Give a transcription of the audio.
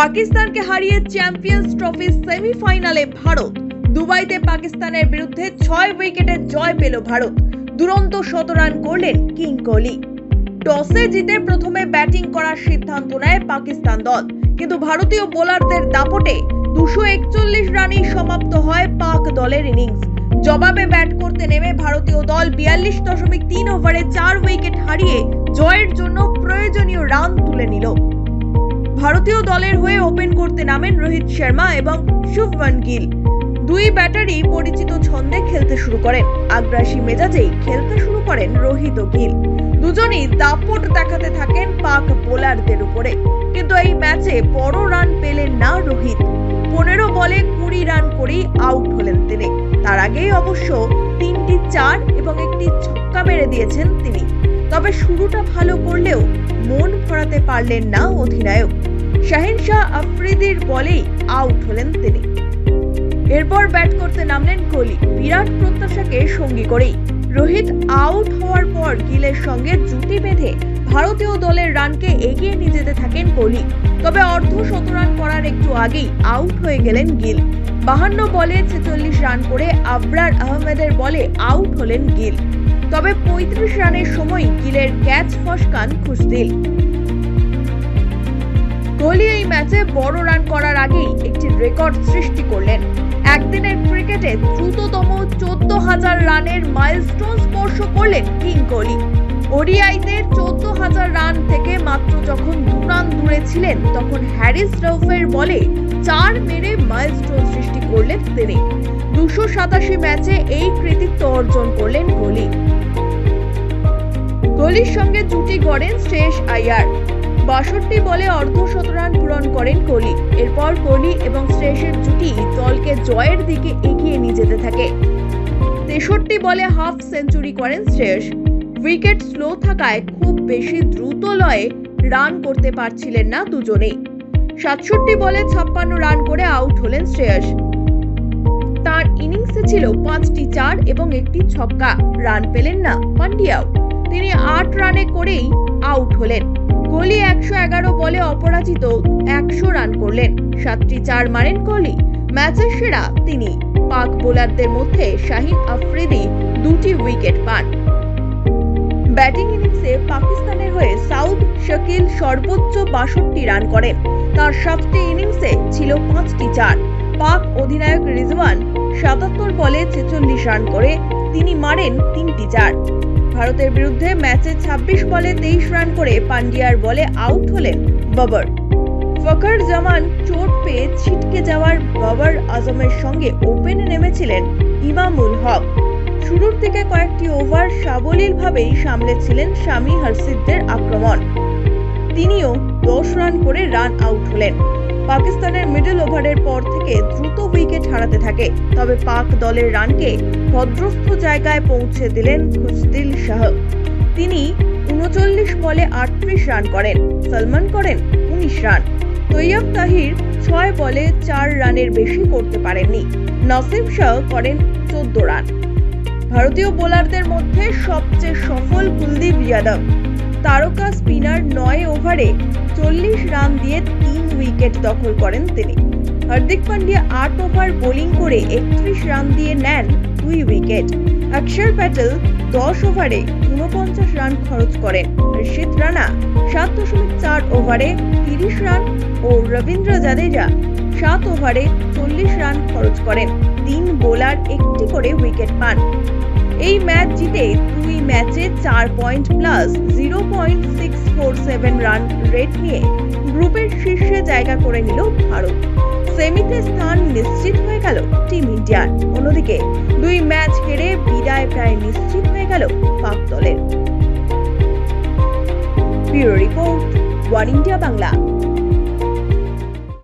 পাকিস্তানকে হারিয়ে champions trophy সেমিফাইনালে ভারত। দুবাইতে পাকিস্তানের বিরুদ্ধে ছয় উইকেটে জয় পেল ভারত। দুরন্ত শতরান করলেন কিং কোহলি। টসে জিতে প্রথমে ব্যাটিং করার সিদ্ধান্ত নেয় পাকিস্তান দল। কিন্তু ভারতীয় বোলারদের দাপটে দুশো একচল্লিশ রানেই সমাপ্ত হয় পাক দলের ইনিংস। জবাবে ব্যাট করতে নেমে ভারতীয় দল বিয়াল্লিশ দশমিক তিন ওভারে চার উইকেট হারিয়ে জয়ের জন্য প্রয়োজনীয় রান তুলে নিল। ভারতীয় দলের হয়ে ওপেন করতে নামেন রোহিত শর্মা এবং শুভমান গিল। দুই ব্যাটারই পরিচিত ছন্দে খেলতে শুরু করেন আগ্রাসী মেজাজেই খেলতে শুরু করেন রোহিত ও গিল। দুজনই দাপট দেখাতে থাকেন পাক বোলারদের উপরে। কিন্তু এই ম্যাচে বড় রান পেলেন না রোহিত। পনেরো বলে কুড়ি রান করেই আউট হলেন তিনি। তার আগেই অবশ্য তিনটি চার এবং একটি ছক্কা মেরে দিয়েছেন তিনি। তবে শুরুটা ভালো করলেও মন ভরাতে পারলেন না অধিনায়ক। শাহিন শাহ আফ্রিদির বলেই আউট হলেন তিনি। এরপর ব্যাট করতে নামলেন কোহলি। বিরাট প্রত্যাশাকে সঙ্গী করেই। রোহিত আউট হওয়ার পর গিলের সঙ্গে জুটি বেঁধে ভারতীয় দলের রানকে এগিয়ে নিয়ে যেতে থাকেন কোহলি। তবে অর্ধ শতরান করার একটু আগেই আউট হয়ে গেলেন গিল। বাহান্ন বলে ছেচল্লিশ রান করে আবরার আহমেদের বলে আউট হলেন গিল। তবে পঁয়ত্রিশ রানের সময় গিলের ক্যাচ ফসকান খুশদিল কোহলি এই ম্যাচে বড় রান করার আগেই একটি রেকর্ড সৃষ্টি করলেন। একদিনের ক্রিকেটে দ্রুততম চোদ্দ হাজার রানের মাইলস্টোন স্পর্শ করলেন কিং কোহলি। ওডিআইতে চোদ্দ হাজার রান থেকে মাত্র যখন দু রান দূরে ছিলেন, তখন হ্যারিস রৌফের বলে চার মেরে মাইলস্টোন সৃষ্টি করলেন তিনি। দুশো সাতাশি ম্যাচে এই কৃতিত্ব অর্জন করলেন কোহলি। কোহলির সঙ্গে জুটি গড়েন শ্রেয়স আয়ার বাষট্টি বলে অর্ধ শতরান পূরণ করেন কোহলি। এরপর কোহলি এবং শ্রেয়সের জুটি দলকে জয়ের দিকে এগিয়ে নিয়ে যেতে থাকে। তেষট্টি বলে হাফ সেঞ্চুরি করেন শ্রেয়স। উইকেট স্লো থাকায় খুব বেশি দ্রুত লয়ে রান করতে পারছিলেন না দুজনেই। সাতষট্টি বলে ছাপ্পান্ন রান করে আউট হলেন শ্রেয়স। তার ইনিংসে ছিল পাঁচটি চার এবং একটি ছক্কা। রান পেলেন না পান্ডিয়াও তিনি আট রানে করেই আউট হলেন। কোহলি একশো এগারো বলে অপরাজিত একশো রান করলেন। সাতটি চার মারেন কোহলি ম্যাচের সেরা তিনি। পাক বোলারদের মধ্যে শাহিন আফ্রিদি দুটি উইকেট পান। ব্যাটিং ইনিংসে পাকিস্তানের হয়ে সাউথ শাকিল সর্বোচ্চ বাষট্টি রান করেন। তার সাতটি ইনিংসে ছিল পাঁচটি চার। পাক অধিনায়ক রিজওয়ান সাতাত্তর বলে ছেচল্লিশ রান করে তিনি মারেন তিনটি চার। ভারতের বিরুদ্ধে ম্যাচে ২৬ বলে তেইশ রান করে পান্ডিয়ার বলে আউট হলেন বাবর। ফখর জামান চোট পেয়ে ছিটকে যাওয়ার বাবর আজমের সঙ্গে ওপেনে নেমেছিলেন ইমামুল হক। শুরুর দিকে কয়েকটি ওভার সাবলীলভাবেই সামলেছিলেন স্বামী হরসিদ্দের আক্রমণ। তিনিও দশ রান করে রান আউট হলেন। পাকিস্তানের মিডল ওভারের পর থেকে দ্রুত উইকেট হারাতে থাকে। তবে পাক দলের রানকে ভদ্রস্থ জায়গায় পৌঁছে দিলেন খুশদিল শাহ। তিনি উনচল্লিশ বলে আটত্রিশ রান করেন, সলমান করেন উনিশ রান। তৈয়ব তাহির ছয় বলে চার রানের বেশি করতে পারেননি নসিম শাহ করেন চোদ্দ রান। ভারতীয় বোলারদের মধ্যে সবচেয়ে সফল কুলদীপ যাদব। তারকা স্পিনার নয় ওভারে চল্লিশ রান দিয়ে তিন উইকেট দখল করেন তিনি। হার্দিক পান্ডিয়া আট ওভার বোলিং করে একত্রিশ রান দিয়ে নেন দুই উইকেট। অক্ষর প্যাটেল দশ ওভারে ঊনপঞ্চাশ রান খরচ করেন। ঋষিত রানা সাত দশমিক চার ওভারে তিরিশ রান ও রবীন্দ্র জাদেজা সাত ওভারে চল্লিশ রান খরচ করেন। তিন বোলার একটি করে উইকেট পান। এই ম্যাচ জিতে দুই ম্যাচে চার point plus zero point six four seven run rate নিয়ে গ্রুপের শীর্ষে জায়গা করে নিল ভারত। সেমিতে স্থান নিশ্চিত হয়ে গেল টিম ইন্ডিয়ার। অন্যদিকে দুই ম্যাচ হেরে বিদায় প্রায় নিশ্চিত হয়ে গেল পাক দলের। Bureau report, one India Bangla.